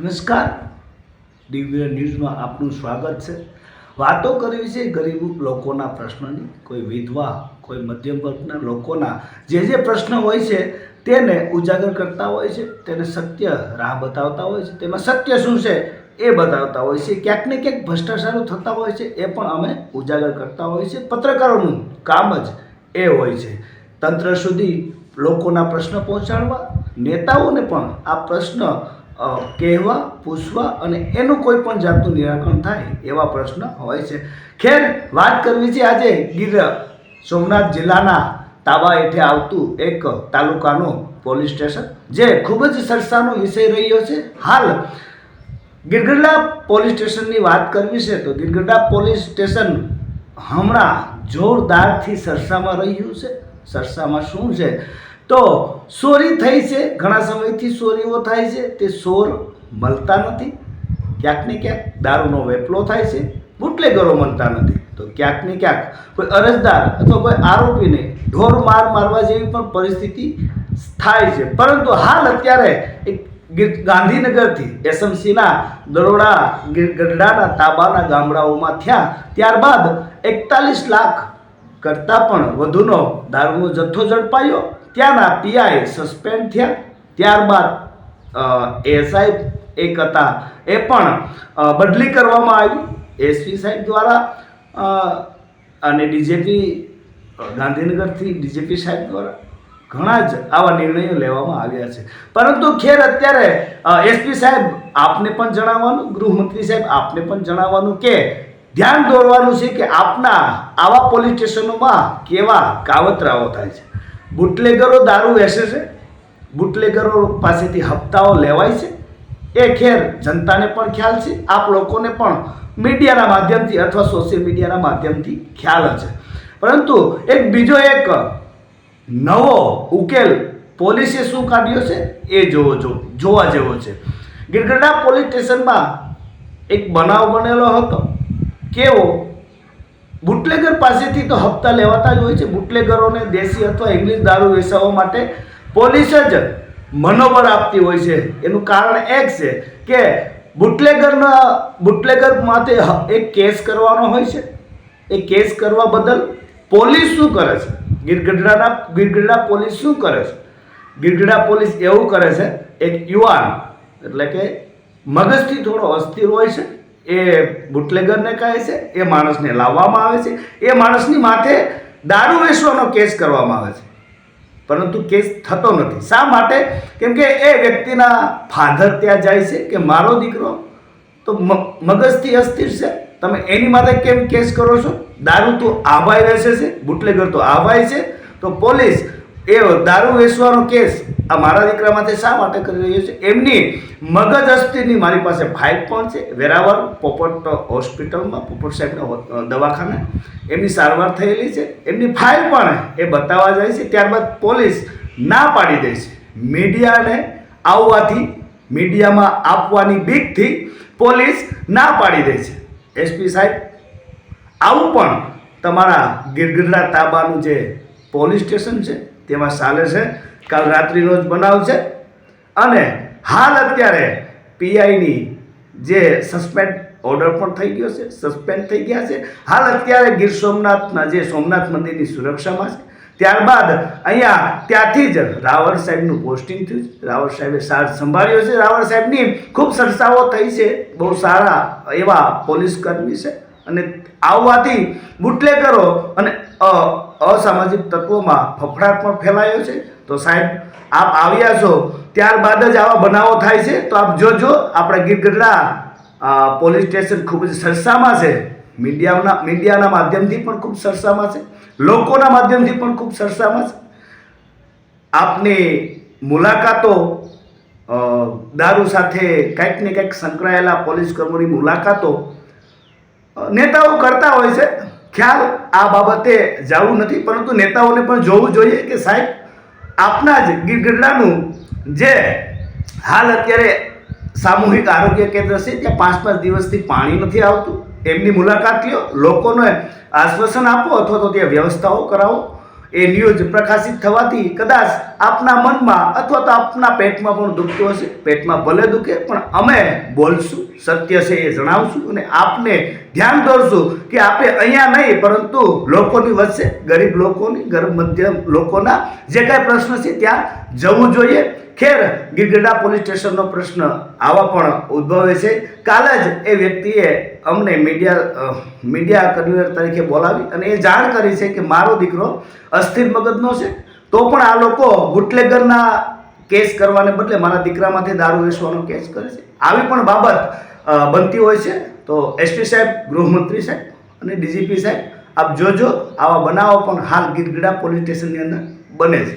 નમસ્કાર. દિવ્ય ન્યૂઝમાં આપનું સ્વાગત છે. વાતો કરવી છે ગરીબ લોકોના પ્રશ્નની. કોઈ વિધવા, કોઈ મધ્યમ વર્ગના લોકોના જે જે પ્રશ્ન હોય છે તેને ઉજાગર કરતા હોય છે, તેને સત્ય રાહ બતાવતા હોય છે. તેમાં સત્ય શું છે એ બતાવતા હોય છે. ક્યાંક ને ક્યાંક ભ્રષ્ટાચારો થતા હોય છે એ પણ અમે ઉજાગર કરતા હોય છે. પત્રકારોનું કામ જ એ હોય છે. તંત્ર સુધી લોકોના પ્રશ્ન પહોંચાડવા, નેતાઓને પણ આ પ્રશ્ન કહેવા, પૂછવા અને એનું કોઈ પણ જાતનું નિરાકરણ થાય એવા પ્રશ્ન હોય છે. ખેર, વાત કરવી છે આજે ગીર સોમનાથ જિલ્લાના તાબા હેઠે આવતું એક તાલુકાનું પોલીસ સ્ટેશન, જે ખૂબ જ સરસાનો વિષય રહ્યો છે. હાલ, ગિરગઢડા પોલીસ સ્ટેશનની વાત કરવી છે તો ગિરગઢડા પોલીસ સ્ટેશન હમણાં જોરદારથી સરસામાં રહ્યું છે. સરસામાં શું છે? તો ચોરી થઈ છે. ઘણા સમયથી ચોરીઓ થાય છે. તે ચોર મળતા નથી. ક્યાંક ને ક્યાંક દારૂનો વેપલો થાય છે. બુટલેગરો મળતા નથી. તો ક્યાંક ને ક્યાંક કોઈ અરજદાર અથવા કોઈ આરોપીને ઢોર માર મારવા જેવી પણ પરિસ્થિતિ થાય છે. પરંતુ હાલ અત્યારે એક ગીર- ગાંધીનગરથી એસએમસીના દરોડા ગઢડાના તાબાના ગામડાઓમાં થયા. ત્યારબાદ એકતાલીસ લાખ કરતાં પણ વધુનો દારૂનો જથ્થો ઝડપાયો. ત્યાંના પીઆઈ સસ્પેન્ડ થયા. ત્યારબાદ એસઆઈ એક હતા. એ પણ બદલી કરવામાં આવી. એસપી સાહેબ દ્વારા અને ડીજેપી ગાંધીનગરથી ડીજેપી સાહેબ દ્વારા ઘણા જ આવા નિર્ણયો લેવામાં આવ્યા છે. પરંતુ ખેર અત્યારે એસપી સાહેબ આપને પણ જણાવવાનું, ગૃહમંત્રી સાહેબ આપને પણ જણાવવાનું કે ધ્યાન દોરવાનું છે કે આપના આવા પોલીસ સ્ટેશનોમાં કેવા કાવતરાઓ થાય છે. બુટલેગરો દારૂ વેચે છે. બુટલેગરો પાસેથી હપ્તાઓ લેવાય છે. એ ખેર જનતાને પણ ખ્યાલ છે. આપ લોકોને પણ મીડિયાના માધ્યમથી અથવા સોશિયલ મીડિયાના માધ્યમથી ખ્યાલ છે પરંતુ એક બીજો એક નવો ઉકેલ પોલીસે શું કાઢ્યો છે? એ જોવો જો, જોવા જેવો છે. ગિરગઢડા પોલીસ સ્ટેશનમાં એક બનાવ બનેલો હતો. કેવો? બુટલેગર પાસેથી તો હપ્તા લેવાતા જ હોય છે. બુટલેગરોને દેશી અથવા ઇંગ્લિશ દારૂ વેચાવવા માટે પોલીસ જ મનોબળ આપતી હોય છે. એનું કારણ એક છે કે બુટલેગરના, બુટલેગર માટે એક કેસ કરવાનો હોય છે. એ કેસ કરવા બદલ પોલીસ શું કરે છે? ગીરગઢડાના, ગીરગઢડા પોલીસ શું કરે છે? ગિરગઢડા પોલીસ એવું કરે છે, એક યુવાન, એટલે કે મગજથી થોડો અસ્થિર હોય છે એ બુટલેગરને કહે છે, એ માણસને લાવવામાં આવે છે, એ માણસની માથે દારૂ વેચવાનો કેસ કરવામાં આવે છે. પરંતુ કેસ થતો નથી. શા માટે? કેમ કે એ વ્યક્તિના ફાધર ત્યાં જાય છે કે મારો દીકરો તો મગજથી અસ્થિર છે. તમે એની માથે કેમ કેસ કરો છો? દારૂ તો આભાઈ વેચે છે, બુટલેગર તો આભાઈ છે. તો પોલીસ એ દારૂ વેચવાનો કેસ આ મારા દીકરા માથે શા માટે કરી રહ્યો છે? એમની મગજ અસ્થિની મારી પાસે ફાઇલ પણ છે, વેરાવળ પોપટ હોસ્પિટલમાં, પોપટ સાહેબના દવાખાને. એમની સારવાર થયેલી છે. એમની ફાઇલ પણ એ બતાવવા જાય છે. ત્યારબાદ પોલીસ ના પાડી દે છે. મીડિયાને આવવાથી, મીડિયામાં આપવાની બીકથી પોલીસ ના પાડી દે છે. એસપી સાહેબ, આવું પણ તમારા ગિરગઢડા તાબાનું જે પોલીસ સ્ટેશન છે તેમાં ચાલે છે. કાલ રાત્રિનો જ બનાવ છે. અને હાલ અત્યારે પીઆઈની જે સસ્પેન્ડ ઓર્ડર પણ થઈ ગયો છે, સસ્પેન્ડ થઈ ગયા છે. હાલ અત્યારે ગીર સોમનાથના જે સોમનાથ મંદિરની સુરક્ષામાં છે ત્યારબાદ અહીંયા ત્યાંથી જ રાવળ સાહેબનું પોસ્ટિંગ થયું છે. રાવળ સાહેબે સાર સંભાળ્યો છે. રાવળ સાહેબની ખૂબ ચર્ચાઓ થઈ છે. બહુ સારા એવા પોલીસ કર્મી છે. અને આવવાથી બુટલેકરો અને અસામાજિક તત્વોમાં ફફડાટ પણ ફેલાયો છે. તો સાહેબ, આપ આવ્યા છો, ત્યારબાદ જ આવા બનાવો થાય છે. તો આપ જોજો, આપણા ગીરગઢડા પોલીસ સ્ટેશન ખૂબ જ સરસામાં છે. મીડિયાના મીડિયાના માધ્યમથી પણ ખૂબ સરસામાં છે. લોકોના માધ્યમથી પણ ખૂબ સરસામાં છે. આપની મુલાકાતો દારૂ સાથે કંઈક ને કંઈક સંકળાયેલા પોલીસ કર્મોની મુલાકાતો નેતાઓ કરતા હોય છે. ખ્યાલ આ બાબતે જવું નથી, પરંતુ નેતાઓને પણ જોવું જોઈએ કે સાહેબ, આપના જ ગીરગઢડાનું જે હાલ અત્યારે સામૂહિક આરોગ્ય કેન્દ્ર છે, ત્યાં પાંચ પાંચ દિવસથી પાણી નથી આવતું. એમની મુલાકાત લ્યો, લોકોને આશ્વાસન આપો અથવા તો ત્યાં વ્યવસ્થાઓ કરાવો. એ ન્યૂઝ પ્રકાશિત થવાથી કદાચ આપના મનમાં અથવા તો આપના પેટમાં પણ દુખતું હશે. પેટમાં ભલે દુખે, પણ અમે બોલશું, સત્ય છે એ જણાવશું અને આપને ધ્યાન દોરશું કે આપે અહીંયા નહીં, પરંતુ લોકોની વચ્ચે, ગરીબ લોકોની, ગરીબ મધ્યમ લોકોના જે કાંઈ પ્રશ્ન છે ત્યાં જવું જોઈએ. ખેર, ગીરગઢા પોલીસ સ્ટેશનનો પ્રશ્ન આવા પણ ઉદ્ભવે છે. કાલે જ એ વ્યક્તિએ અમને મીડિયા મીડિયા કન્વીનર તરીકે બોલાવી અને એ જાણ કરી છે કે મારો દીકરો અસ્થિર મગજનો છે. તો પણ આ લોકો બુટલેગરના કેસ કરવાને બદલે મારા દીકરામાંથી દારૂ વેચવાનો કેસ કરે છે. આવી પણ બાબત બનતી હોય છે. તો એસપી સાહેબ, ગૃહમંત્રી સાહેબ અને ડીજીપી સાહેબ, આપ જોજો, આવા બનાવો પણ હાલ ગીરગીડા પોલીસ સ્ટેશનની અંદર બને છે.